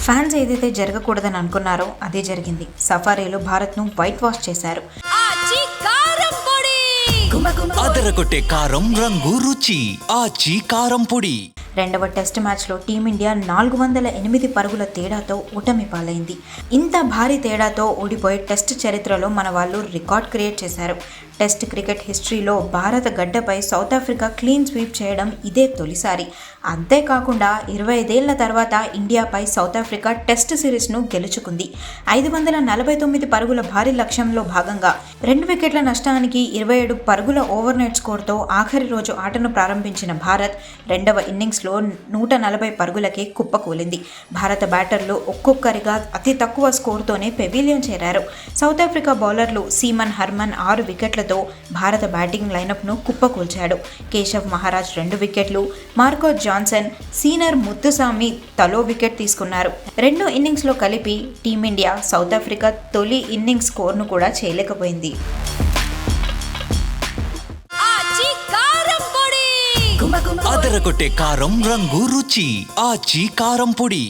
Fans ఏదైతే జరగకూడదని అనుకున్నారో అదే జరిగింది. సఫారీలో భారత్ను వైట్ వాష్ చేశారు. అదరగొట్టే కారం రంగు రుచి. ఆచి కారం పొడి. రెండవ టెస్ట్ మ్యాచ్లో టీమిండియా నాలుగు వందల ఎనిమిది పరుగుల తేడాతో ఓటమి పాలైంది. ఇంత భారీ తేడాతో ఓడిపోయే టెస్ట్ చరిత్రలో మన వాళ్ళు రికార్డ్ క్రియేట్ చేశారు. టెస్ట్ క్రికెట్ హిస్టరీలో భారత గడ్డపై సౌత్ ఆఫ్రికా క్లీన్ స్వీప్ చేయడం ఇదే తొలిసారి. అంతేకాకుండా ఇరవై ఐదేళ్ళ తర్వాత ఇండియాపై సౌత్ ఆఫ్రికా టెస్ట్ సిరీస్ను గెలుచుకుంది. ఐదు వందల నలభై తొమ్మిది పరుగుల భారీ లక్ష్యంలో భాగంగా రెండు వికెట్ల నష్టానికి ఇరవై ఏడు పరుగుల ఓవర్నైట్ స్కోర్తో ఆఖరి రోజు ఆటను ప్రారంభించిన భారత్ రెండవ ఇన్నింగ్స్లో నూట నలభై పరుగులకే కుప్పకూలింది భారత బ్యాటర్లు ఒక్కొక్కరిగా అతి తక్కువ స్కోర్తోనే పెవిలియం చేరారు. సౌత్ ఆఫ్రికా బౌలర్లు సీమన్ హర్మన్ ఆరు వికెట్లతో భారత బ్యాటింగ్ లైనప్ను కుప్పకూల్చాడు కేశవ్ మహారాజ్ రెండు వికెట్లు మార్కో జాన్సన్ సీనర్ ముత్తుస్వామి తలో వికెట్ తీసుకున్నారు. రెండు ఇన్నింగ్స్లో కలిపి టీమిండియా సౌత్ ఆఫ్రికా తొలి ఇన్నింగ్స్ స్కోర్ను కూడా చేయలేకపోయింది. అదరగొట్టే కారం రంగు రుచి. ఆ ఆచి కారం పొడి.